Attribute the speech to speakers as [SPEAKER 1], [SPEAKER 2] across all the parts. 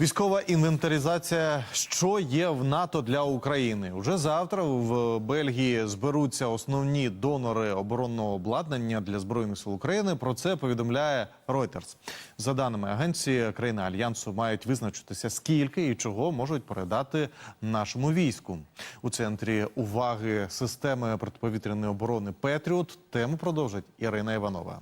[SPEAKER 1] Військова інвентаризація, що є в НАТО для України. Уже завтра в Бельгії зберуться основні донори оборонного обладнання для збройних сил України. Про це повідомляє Reuters. За даними агенції, країни альянсу мають визначитися, скільки і чого можуть передати нашому війську. У центрі уваги системи протиповітряної оборони Петріот. Тему продовжить Ірина Іванова.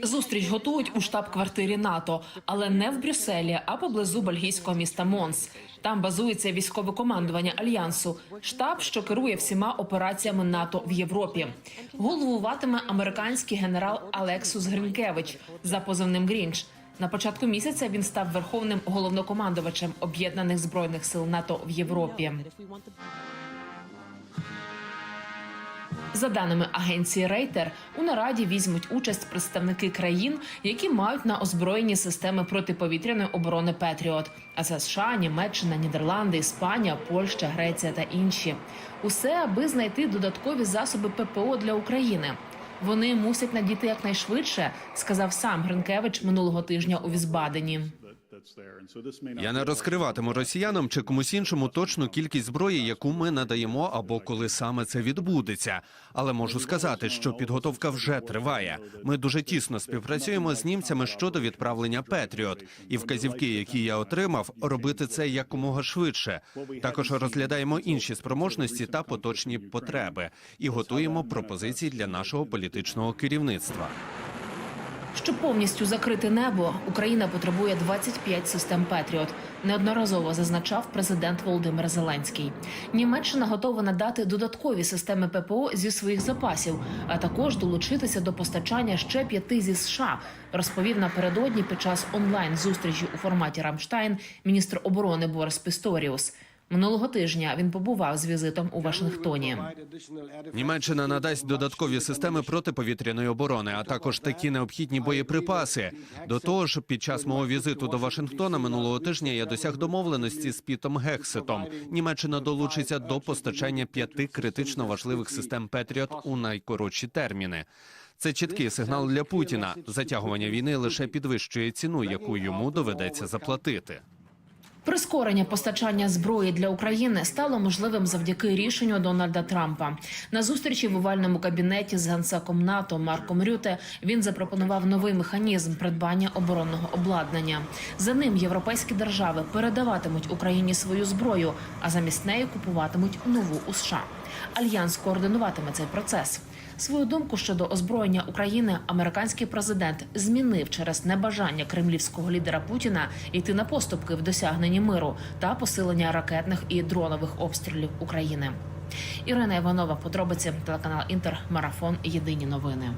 [SPEAKER 2] Зустріч готують у штаб-квартирі НАТО, але не в Брюсселі, а поблизу бельгійського міста Монс. Там базується військове командування альянсу, штаб, що керує всіма операціями НАТО в Європі. Головуватиме американський генерал Алексус Гринкевич за позивним Грінч. На початку місяця він став верховним головнокомандувачем об'єднаних збройних сил НАТО в Європі. За даними агенції Рейтер, у нараді візьмуть участь представники країн, які мають на озброєнні системи протиповітряної оборони Петріот. А це США, Німеччина, Нідерланди, Іспанія, Польща, Греція та інші. Усе аби знайти додаткові засоби ППО для України. Вони мусять надійти якнайшвидше, сказав сам Гринкевич минулого тижня у Візбадені.
[SPEAKER 3] Я не розкриватиму росіянам чи комусь іншому точну кількість зброї, яку ми надаємо, або коли саме це відбудеться. Але можу сказати, що підготовка вже триває. Ми дуже тісно співпрацюємо з німцями щодо відправлення Петріот, і вказівки, які я отримав, робити це якомога швидше. Також розглядаємо інші спроможності та поточні потреби і готуємо пропозиції для нашого політичного керівництва.
[SPEAKER 2] Щоб повністю закрити небо, Україна потребує 25 систем Петріот. Неодноразово зазначав президент Володимир Зеленський. Німеччина готова надати додаткові системи ППО зі своїх запасів, а також долучитися до постачання ще п'яти зі США. Розповів напередодні під час онлайн зустрічі у форматі Рамштайн міністр оборони Борис Пісторіус. Минулого тижня він побував з візитом у Вашингтоні.
[SPEAKER 3] Німеччина надасть додаткові системи протиповітряної оборони, а також такі необхідні боєприпаси. До того ж, під час мого візиту до Вашингтона минулого тижня я досяг домовленості з Пітом Гексетом. Німеччина долучиться до постачання п'яти критично важливих систем Петріот у найкоротші терміни. Це чіткий сигнал для Путіна. Затягування війни лише підвищує ціну, яку йому доведеться заплатити.
[SPEAKER 2] Прискорення постачання зброї для України стало можливим завдяки рішенню Дональда Трампа. На зустрічі в овальному кабінеті з генсеком НАТО Марком Рюте він запропонував новий механізм придбання оборонного обладнання. За ним європейські держави передаватимуть Україні свою зброю, а замість неї купуватимуть нову у США. Альянс координуватиме цей процес. Свою думку щодо озброєння України американський президент змінив через небажання кремлівського лідера Путіна йти на поступки в досягненні миру та посилення ракетних і дронових обстрілів України. Ірина Іванова, подробиці телеканал Інтер, марафон. Єдині новини.